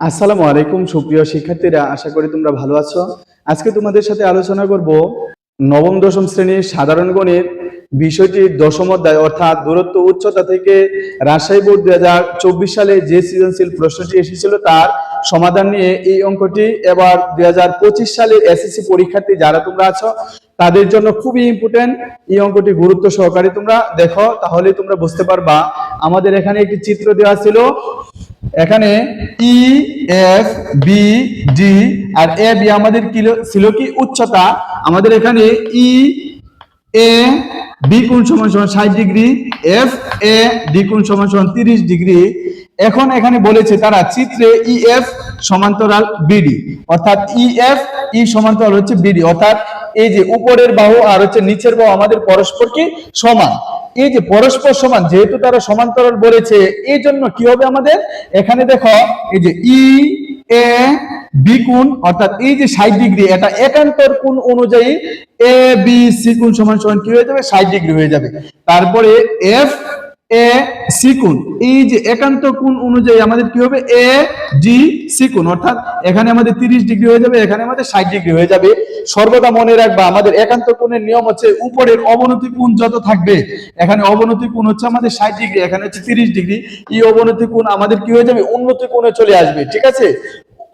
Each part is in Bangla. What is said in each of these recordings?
আসসালামু আলাইকুম সুপ্রিয় শিক্ষার্থীরা, আশা করি তোমরা ভালো আছো। আজকে তোমাদের সাথে আলোচনা করব নবম, দশম শ্রেণির সাধারণ গণিত বিষয়টি দশম অধ্যায়, অর্থাৎ দূরত্ব উচ্চতা থেকে রাজশাহী বোর্ড দুই হাজার চব্বিশ সালে যে সৃজনশীল প্রশ্নটি এসেছিল তার সমাধান নিয়ে এই অঙ্কটি এবার দুই হাজার পঁচিশ সালের এসএসসি পরীক্ষার্থী যারা তোমরা আছো, তাদের জন্য খুবই ইম্পর্টেন্ট এই অঙ্কটি গুরুত্ব সহকারে তোমরা দেখো, তাহলে তোমরা বুঝতে পারবা। আমাদের এখানে একটি চিত্র দেওয়া ছিল এখানে ই এফ বি ডি আর এ বি আমাদের ছিল কি? উচ্চতা। আমাদের এখানে ই এ বি কোণ সমান সমান ষাট ডিগ্রি এফ এ ডি কোণ সমান সমান তিরিশ ডিগ্রি। এখন এখানে বলেছে তারা চিত্রে ই এফ সমান্তরাল বিডি অর্থাৎ ই এফ ই সমান্তরাল হচ্ছে বিডি অর্থাৎ এই যে উপরের বাহু আর হচ্ছে নিচের বাহু আমাদের পরস্পর কি সমান। এই যে পরস্পর সমান, যেহেতু তারা সমান্তরাল বলেছে, এই জন্য কি হবে আমাদের? এখানে দেখো, এই যে ই, এ, বি কোণ, অর্থাৎ এই যে ষাট ডিগ্রি, এটা একান্তর কোণ অনুযায়ী এ, বি, সি কোণ সমান সমান কি হয়ে যাবে? ষাট ডিগ্রি হয়ে যাবে। তারপরে এফ এ সি এই যে একান্ত কোণ অনুযায়ী আমাদের কি হবে? এ, ডি সি অর্থাৎ এখানে আমাদের 30 ডিগ্রি হয়ে যাবে, এখানে আমাদের 60 ডিগ্রি হয়ে যাবে। সর্বদা মনে রাখবা, আমাদের একান্ত কোণের নিয়ম হচ্ছে উপরের অবনতি কোণ যত থাকবে, এখানে অবনতি কোণ হচ্ছে আমাদের 60 ডিগ্রি, এখানে হচ্ছে 30 ডিগ্রি। এই অবনতি কোণ আমাদের কি হয়ে যাবে? উন্নতি কোণে চলে আসবে, ঠিক আছে?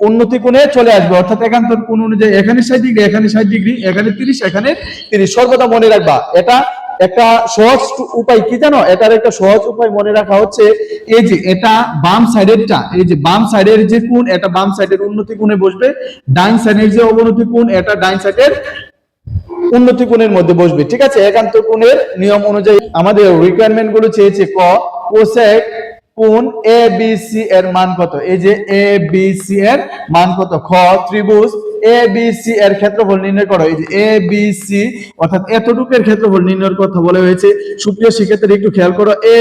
উন্নতি কোণে চলে আসবে, অর্থাৎ একান্তর কোণ অনুযায়ী এখানে ষাট ডিগ্রি, এখানে ষাট ডিগ্রি, এখানে তিরিশ এখানে তিরিশ। সর্বদা মনে রাখবা, এটা একটা সহজ উপায় কি জানো? এটার একটা সহজ উপায় মনে রাখা হচ্ছে, এই যে এটা বাম সাইডেরটা, এই যে বাম সাইডের যে কোণ, এটা বাম সাইডের উন্নতি কোণে বসবে ডাইন সাইডের যে অবনতি কোণ, এটা ডাইন সাইডের উন্নতি কোণের মধ্যে বসবে, ঠিক আছে? একান্ত কোণের নিয়ম অনুযায়ী আমাদের রিকোয়ারমেন্টগুলো চেয়েছে ক কোসেক কোণ এ বি সি এর মান কত? এই যে এ বি সি এর মান কত? খ, ত্রিভুজ এ বি সি এর ক্ষেত্রফল নির্ণয় করো এই যে এ বি সি অর্থাৎ এতটুকের ক্ষেত্রফল নির্ণয়ের কথা বলা হয়েছে। সুপ্রিয় শিক্ষার্থী একটু খেয়াল করো। এ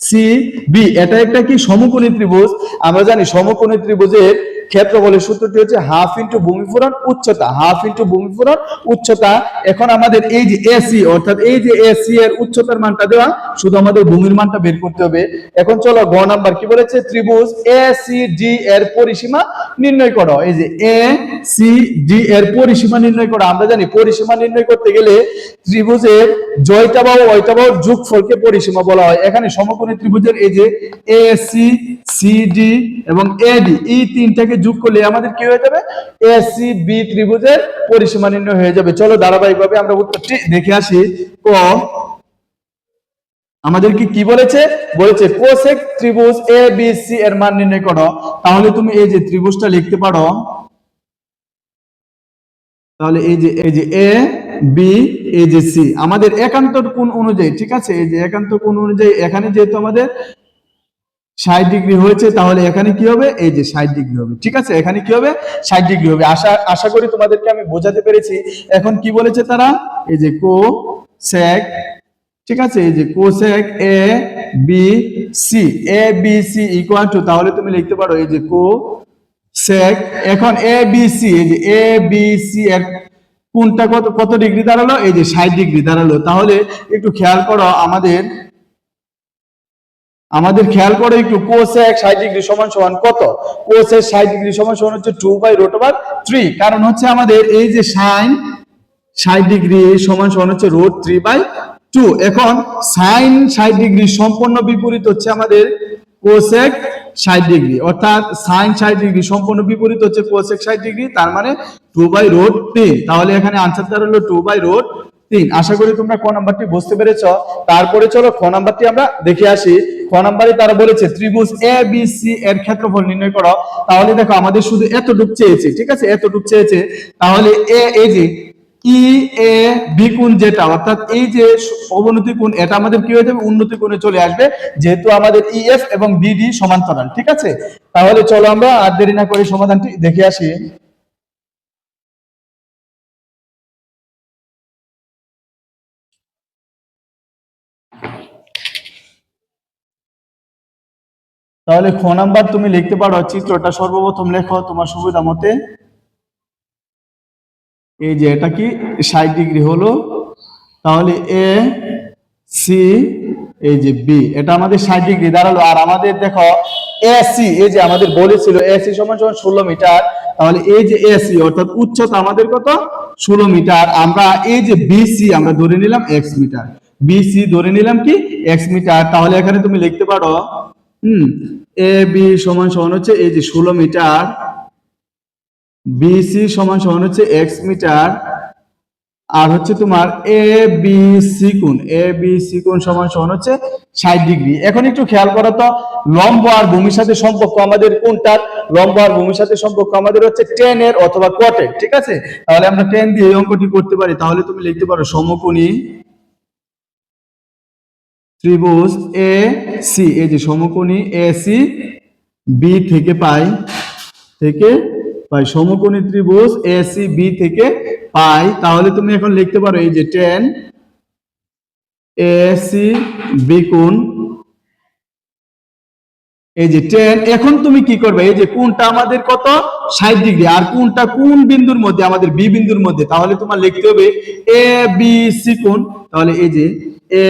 সি বি এটা একটা কি সমকোণী ত্রিভুজ? আমরা জানি সমকোণী ত্রিভুজের ক্ষেত্রফলের সূত্রটি হচ্ছে হাফ ইন্টু ভূমি ভূমিফুরণ উচ্চতা, হাফ ইন্টু ভূমি ভূমিফুরণ উচ্চতা। এখন আমাদের এই যে এসি অর্থাৎ এই যে এসি এর উচ্চতার মানটা দেওয়া, শুধু আমাদের ভূমির মানটা বের করতে হবে। এখন চলো গ নাম্বার, কি বলেছে? ত্রিভুজ এ সি ডি এর পরিসীমা নির্ণয় করো। এই যে এ সি ডি এর পরিসীমা নির্ণয় করো। আমরা জানি পরিসীমা নির্ণয় করতে গেলে ত্রিভুজের জয়টা বাহু ওইটা বাহুর যোগফলকে পরিসীমা বলা হয়। এখানে সমকোণী ত্রিভুজের এই যে এ সি সি ডি এবং এ ডি এই তিনটাকে যোগ করলে আমাদের কি হয়ে যাবে? এ সি বি ত্রিভুজের পরিসীমা নির্ণয় হয়ে যাবে। চলো ধারাবাহিকভাবে আমরা উত্তরটি দেখে আসি। ক, আমাদেরকে কি বলেছে? বলেছে কোসেক ত্রিভুজ এ বি সি এর মান নির্ণয় করো। তাহলে তুমি এই যে ত্রিভুজটা লিখতে পারো, তাহলে এই যে এই যে এ বি এই যে সি আমাদের একান্তর কোণ অনুযায়ী, ঠিক আছে? এই যে একান্ত কোণ অনুযায়ী, এখানে যেহেতু আমাদের ষাট ডিগ্রি হয়েছে, তাহলে এখানে কি হবে? এই যে ষাট ডিগ্রি হবে। ঠিক আছে? এখানে কি হবে? ষাট ডিগ্রি হবে। আশা আশা করি তোমাদেরকে আমি বোঝাতে পেরেছি। এখন কি বলেছে তারা? এই যে কো সেক ঠিক আছে? এই যে cosec A B C A B C equal to তাহলে তুমি লিখতে পারো, এই যে কো সেক এখন এ বি সি এই যে এ বি সি এর কোনটা কত কত ডিগ্রি দাঁড়াল? এই যে ষাট ডিগ্রি দাঁড়াল। তাহলে একটু খেয়াল করো, আমাদের আমাদের খেয়াল করে একটু কোসেক ষাট ডিগ্রি সমান সমান কত? কোসেক ষাট ডিগ্রি সমান সমান হচ্ছে two by root over three কারণ হচ্ছে আমাদের এই যে সাইন ষাট ডিগ্রি সমান সমান হচ্ছে রোড থ্রি বাই টু এখন সাইন ষাট ডিগ্রি সম্পূর্ণ বিপরীত হচ্ছে আমাদের কোসেক ষাট ডিগ্রি। অর্থাৎ সাইন ষাট ডিগ্রি সম্পূর্ণ বিপরীত হচ্ছে কোসেক ষাট ডিগ্রি, তার মানে টু বাই রোড তিন তাহলে এখানে আনসারটা হলো টু বাই রোড তিন। আশা করি তোমরা ক নাম্বারটি বুঝতে পেরেছ। তারপরে চলো খ নাম্বারটি আমরা দেখে আসি। খ নাম্বারে তারা বলেছে, ত্রিভুজ এ বি সি এর ক্ষেত্রফল নির্ণয় করো। তাহলে দেখো, আমাদের শুধু এতটুক চেয়েছে, ঠিক আছে? এতটুক চেয়েছে। তাহলে এ এই যে ই এ বি কোণ যেটা, অর্থাৎ এই যে অবনতি কোণ, এটা আমাদের কি হয়ে যাবে? উন্নতি কোণে চলে আসবে। যেহেতু আমাদের ইএফ এবং বিডি সমান্তরাল, ঠিক আছে? তাহলে চলো আমরা আর দেরি না করে সমাধানটি দেখে আসি। তাহলে খ নাম্বার তুমি লিখতে পারো, চিত্রটা সর্বপ্রথম লেখো তোমার সুবিধা মতে। এই যে এটা কি? ষাট ডিগ্রি হলো। তাহলে এ সি এই যে বি এটা আমাদের ষাট ডিগ্রি, দাঁড়াল। আর আমাদের দেখো এসি এই যে আমাদের বলেছিল এসি সমান সমান ষোলো মিটার। তাহলে এই যে এসি অর্থাৎ উচ্চতা আমাদের কত? ষোলো মিটার। আমরা এই যে বিসি আমরা ধরে নিলাম এক্স মিটার। বিসি ধরে নিলাম কি? X metre. তাহলে এখানে তুমি লিখতে পারো হুম, এ, বি সমান সমান হচ্ছে এই যে ষোলো মিটার বিসি সমান সমান হচ্ছে এক্স মিটার, আর হচ্ছে তোমার A, B, C A, B, C সমান সমান হচ্ছে ষাট ডিগ্রি। এখন একটু খেয়াল করো তো, লম্ব আর ভূমির সাথে সম্পর্ক আমাদের কোনটার? লম্ব আর ভূমির সাথে সম্পর্ক আমাদের হচ্ছে টেন এর অথবা কটের ঠিক আছে? তাহলে আমরা টেন দিয়ে এই অঙ্কটি করতে পারি। তাহলে তুমি লিখতে পারো সমকোণী ত্রিভুজ এ সি এই যে সমকোণী এ সি বি থেকে পাই থেকে পাই। সমকোণী ত্রিভুজ এ সি বি থেকে পাই। তাহলে তুমি এখন লিখতে পারো এই যে টেন এ সি বি কোণ। এই যে টেন এখন তুমি কি করবে? এই যে কোনটা আমাদের কত? ষাট ডিগ্রি। আর কোনটা কোন বিন্দুর মধ্যে? আমাদের বি বিন্দুর মধ্যে। তাহলে তোমার লিখতে হবে এ বি সি কোণ। তাহলে এই যে এ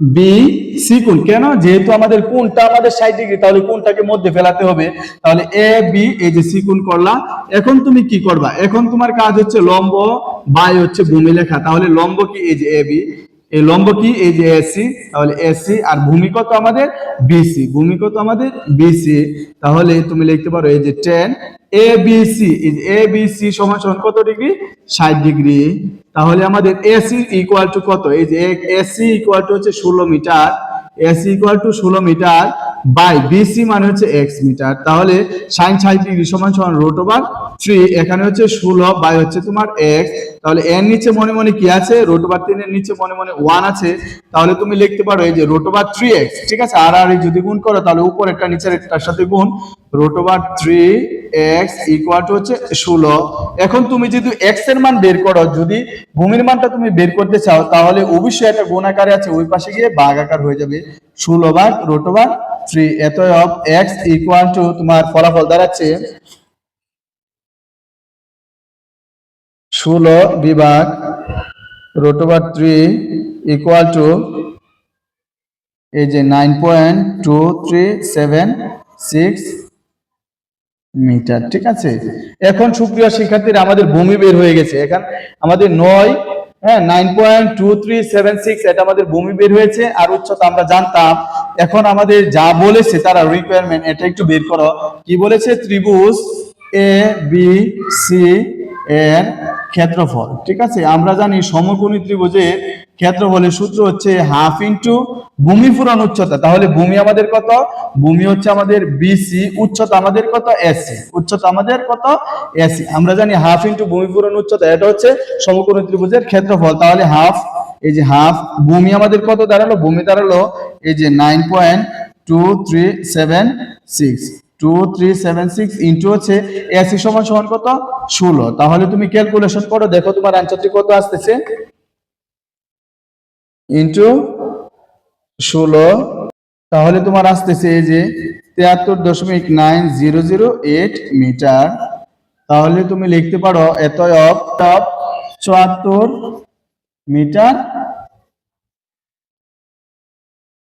বি সি কোণ কেন? যেহেতু আমাদের কোনটা আমাদের ষাট ডিগ্রি তাহলে কোনটাকে মধ্যে ফেলাতে হবে? তাহলে এ বি এই যে সি কোণ করলাম এখন তুমি কি করবা? এখন তোমার কাজ হচ্ছে লম্ব, বাই হচ্ছে ভূমি লেখা। তাহলে লম্ব কি? এই যে এ বি এই লম্ব কি? এই যে এসি, তাহলে এসি আর ভূমি কত আমাদের? বিসি। ভূমি কত আমাদের? বিসি। তাহলে তুমি লিখতে পারো এই যে tan A B C A B C সমান সমান কত ডিগ্রি? ষাট ডিগ্রি। তাহলে আমাদের এসি ইকুয়াল টু কত? এই যে এসি ইকুয়াল টু হচ্ছে ষোলো metre. A C equal to ষোলো মিটার বাই বিসি মানে হচ্ছে এক্স মিটার। তাহলে সাইন ষাট ডিগ্রি সমান সমান রোট ওভার থ্রি এখানে হচ্ছে ষোলো বাই হচ্ছে তোমার এক্স তাহলে এর নিচে মনে মনে কি আছে? রোট ওভার তিনের নিচে মনে মনে ওয়ান আছে। তাহলে তুমি লিখতে পারো এই যে রোট ওভার থ্রি এক্স ঠিক আছে? আর আর যদি গুণ করো, তাহলে উপরেরটা নিচের একটার সাথে গুণ। Root over three X equal to হচ্ছে ষোলো। এখন তুমি যদি এক্সের মান বের করো, যদি ভূমির মানটা তুমি বের করতে চাও, তাহলে অবশ্যই একটা গুণ আকারে আছে, ওই পাশে গিয়ে ভাগ আকার হয়ে যাবে। ষোলো ভাগ রোট ওভার থ্রি এত অফ এক্স ইকুয়াল টু তোমার ফলাফল দাঁড়াচ্ছে ষোলো বিভাগ root over three equal to এই যে nine point two three seven six metre, ঠিক আছে? এখন সুপ্রিয় শিক্ষার্থীরা, আমাদের ভূমি বের হয়ে গেছে। এখন আমাদের নয় হ্যাঁ nine point two three seven six এটা আমাদের ভূমি বের হয়েছে আর উচ্চতা আমরা জানতাম। এখন আমাদের যা বলেছে তারা রিকোয়ারমেন্ট এটা একটু বের করো। কি বলেছে? ত্রিভুজ এ বি সি এর ক্ষেত্রফল, ঠিক আছে? আমরা জানি সমকোণী ত্রিভুজের ক্ষেত্রফলের সূত্র হচ্ছে হাফ ইন্টু ভূমি পুরান উচ্চতা। তাহলে ভূমি আমাদের কত? ভূমি হচ্ছে আমাদের বিসি উচ্চতা আমাদের কত? এসি উচ্চতা আমাদের কত? এসি আমরা জানি হাফ ইন্টু ভূমি পুরান উচ্চতা, এটা হচ্ছে সমকোণী ত্রিভুজের ক্ষেত্রফল। তাহলে হাফ এই যে হাফ ভূমি আমাদের কত দাঁড়াল? ভূমি দাঁড়াল, এই যে nine point two three seven six two three seven six into হচ্ছে এসি সমান সমান কত? ষোলো। তাহলে তুমি ক্যালকুলেশন করো, দেখো তোমার অ্যান্সারটি কত আসতেছে? ইন্টু ষোলো। তাহলে তোমার আসতেছে এই যে তিয়াত্তর দশমিক nine zero zero eight metre. তাহলে তুমি লিখতে পারো এত টপ চুয়াত্তর মিটার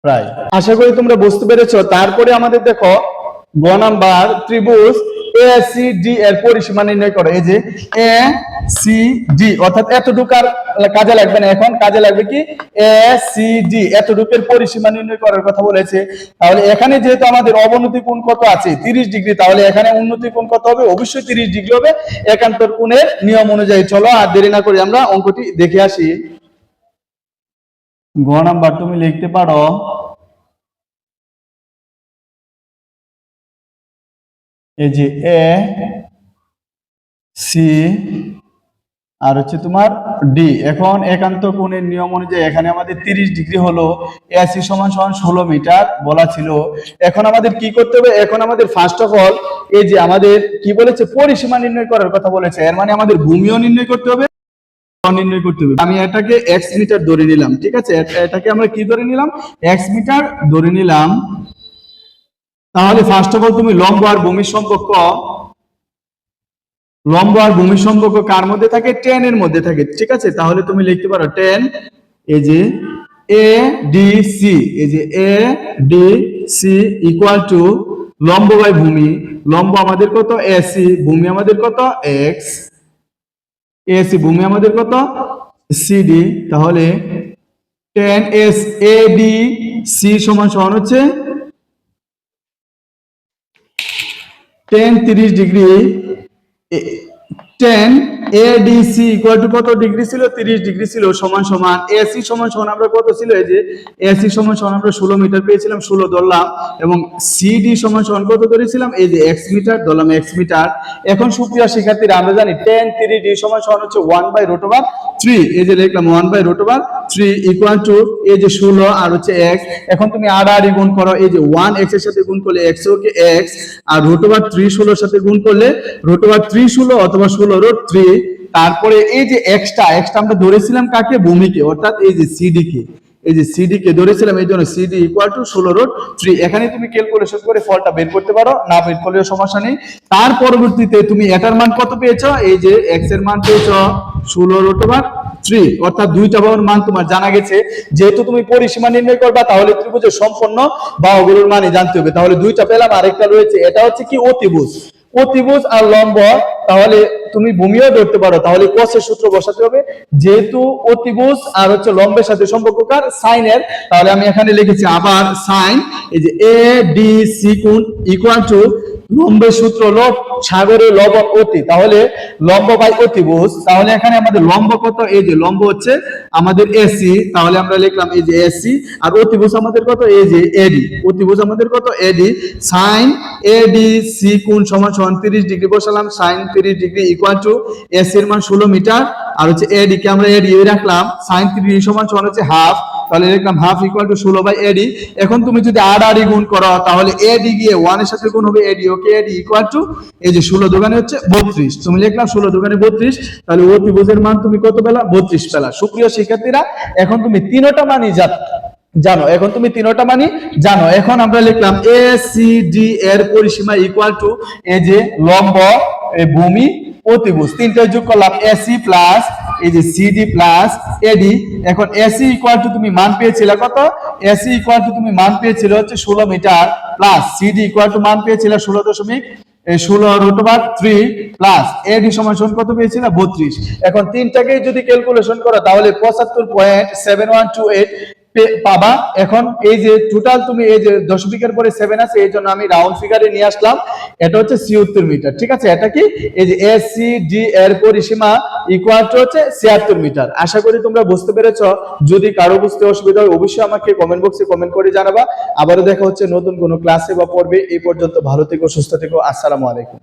প্রায়। আশা করি তোমরা বুঝতে পেরেছ। তারপরে আমাদের দেখো গ নাম্বার ত্রিভুজ এ সি ডি এর পরিসীমা নির্ণয় করো। এই যে এ সি ডি অর্থাৎ এতটুকু আর কাজে লাগবে না এখন। কাজে লাগবে কি? এ সি ডি এতটুকের পরিসীমা নির্ণয় করার কথা বলেছে। তাহলে এখানে যেহেতু আমাদের অবনতি কোণ কত আছে? 30 ডিগ্রি। তাহলে এখানে উন্নতি কোণ কত হবে? অবশ্যই 30 ডিগ্রি হবে। একান্তর কোণের নিয়ম অনুযায়ী চলো আর দেরি না করে আমরা অঙ্কটি দেখে আসি। গ নাম্বার তুমি লিখতে পারো এই যে এ, সি, আর হচ্ছে তোমার ডি। এখন একান্ত কোণের নিয়ম অনুযায়ী এখানে আমাদের 30 ডিগ্রি হলো এসি সমান সমান ষোলো মিটার বলা ছিল। এখন আমাদের কি করতে হবে? এখন আমাদের ফার্স্ট অফ অল এই যে আমাদের কি বলেছে? পরিসীমা নির্ণয় করার কথা বলেছে। এর মানে আমাদের ভূমিও নির্ণয় করতে হবে নির্ণয় করতে হবে। আমি এটাকে এক্স মিটার ধরে নিলাম, ঠিক আছে? এটাকে আমরা কি ধরে নিলাম? এক্স মিটার ধরে নিলাম। তাহলে ফার্স্ট অফ অল তুমি লম্ব আর ভূমির সম্পর্ক, লম্ব আর ভূমির সম্পর্ক কার মধ্যে থাকে? টেন এর মধ্যে থাকে, ঠিক আছে? তাহলে তুমি লিখতে পারো টেন এই যে এ ডি সি এই যে A D C equal to লম্ব বাই ভূমি, লম্ব আমাদের কত? এসি ভূমি আমাদের কত? এক্স এসি ভূমি আমাদের কত? সিডি তাহলে tan S A D C সমান সমান হচ্ছে টেন তিরিশ degree tan A D C equal to কত ডিগ্রি ছিল? তিরিশ ডিগ্রি ছিল, সমান সমান এসি সমান সমান, আমরা কত ছিল? এই যে এসি সমান সমান, আমরা ষোলো মিটার পেয়েছিলাম, ষোলো ধরলাম এবং সিডি সমান সমান কত ধরেছিলাম? এই যে এক্স মিটার ধরলাম এক্স মিটার এখন সুপ্রিয় শিক্ষার্থীরা, আমরা জানি টেন থ্রি ডি সমান সমান হচ্ছে one by root over three এই যে লিখলাম one by root over three equal to এই যে ষোলো আর হচ্ছে এক্স এখন তুমি আড়াআড়ি গুণ করো, এই যে ওয়ান এক্সের সাথে গুণ করলে এক্স ওকে এক্স আর রোট ওভার থ্রি ষোলোর সাথে গুণ করলে রোট ওভার থ্রি ষোলো অথবা ষোলো রোট থ্রি তারপরে এই যে এক্সটা এক্সটা আমরা ধরেছিলাম কাকে? ভূমিকে, অর্থাৎ এই যে সিডি কে। এই যে সিডি কে ধরেছিলাম, এই জন্য সিডি ইকুয়াল টু ষোলো রোড থ্রি এখানে তুমি ক্যালকুলেশন করে ফলটা বের করতে পারো, না বের করলেও সমস্যা নেই। তার পরবর্তীতে তুমি এটার মান কত পেয়েছ? এই যে এক্সের মান পেয়েছ, ষোলো রোট ওভার থ্রি অর্থাৎ দুইটা বাহুর মান তোমার জানা গেছে। যেহেতু তুমি পরিসীমা নির্ণয় করবা, তাহলে ত্রিভুজের মানে জানতে হবে। তাহলে দুইটা পেলাম, আরেকটা রয়েছে। এটা হচ্ছে কি অতিভুজ? অতিভুজ আর লম্ব, তাহলে তুমি ভূমিও ধরতে পারো। তাহলে কোসের সূত্র বসাতে হবে। যেহেতু অতিভুজ আর হচ্ছে লম্বের সাথে সম্পর্ককার সাইনের, তাহলে আমি এখানে লিখেছি আবার সাইন, এই যে এ ডি সি কোণ ইকুয়াল টু লম্বের সূত্র হলো সাগরে লবণ অতি। তাহলে লম্ব বাই অতিভুজ তাহলে এখানে আমাদের লম্ব কত? এই যে লম্ব হচ্ছে আমাদের এসি তাহলে আমরা লিখলাম এই যে এসি আর অতিভুজ আমাদের কত? এই যে এডি অতিভুজ আমাদের কত? এডি সাইন এডি সি কোণ সমান সমান 30 ডিগ্রি বসালাম। সাইন 30 ডিগ্রি ইকুয়াল টু এসি এর মান 16 মিটার। আর হচ্ছে এডি কে আমরা এডি রাখলাম। সাইন 30 সমান সমান হচ্ছে হাফ তাহলে লিখলাম হাফ ইকুয়াল টু ষোলো বাই এডি এখন তুমি যদি আর আর গুণ করো, তাহলে এডি গিয়ে ওয়ানের সাথে গুণ হবে এডি ওকে এডি ইকুয়াল টু এই যে ষোলো দোকানে হচ্ছে বত্রিশ। তুমি লিখলাম ষোলো দোকানে বত্রিশ, তাহলে অতিভুজের মান তুমি কত পেলা? বত্রিশ পেলা। সুপ্রিয় শিক্ষার্থীরা, এখন তুমি তিনোটা মানই জানো জানো। এখন তুমি তিনোটা মানি জানো। এখন আমরা লিখলাম এ সি ডি এর পরিসীমা ইকুয়াল টু এই যে লম্ব ভূমি অতিভুজ। তিনটা যোগ করলাম এসি প্লাস এই যে সিডি প্লাস এডি এখন এসি ইকুয়াল টু তুমি মান পেয়েছিলে কত? এসি ইকুয়াল টু তুমি মান পেয়েছিলে হচ্ছে ষোলো metre plus C D equal to মান পেয়েছিলে ষোলো দশমিক ষোলো রুট থ্রি প্লাস এডি সমান কত পেয়েছিল? বত্রিশ। এখন তিনটাকেই যদি ক্যালকুলেশন করো, তাহলে পঁচাত্তর point seven one two eight পাবা। এখন এই যে টোটাল তুমি এই যে দশমিকের পরে সেভেন আছে, এই জন্য আমি রাউন্ড ফিগারে নিয়ে আসলাম। এটা হচ্ছে ছিয়াত্তর মিটার, ঠিক আছে? এটা কি? এই যে এস সি ডি এর পরিসীমা ইকুয়াল টু হচ্ছে ছিয়াত্তর মিটার। আশা করি তোমরা বুঝতে পেরেছ। যদি কারও বুঝতে অসুবিধা হয়, অবশ্যই আমাকে কমেন্ট বক্সে কমেন্ট করে জানাবা। আবারও দেখা হচ্ছে নতুন কোনো ক্লাসে বা পর্বে। এই পর্যন্ত ভালো থেকো, সুস্থ থেকো। আসসালামু আলাইকুম।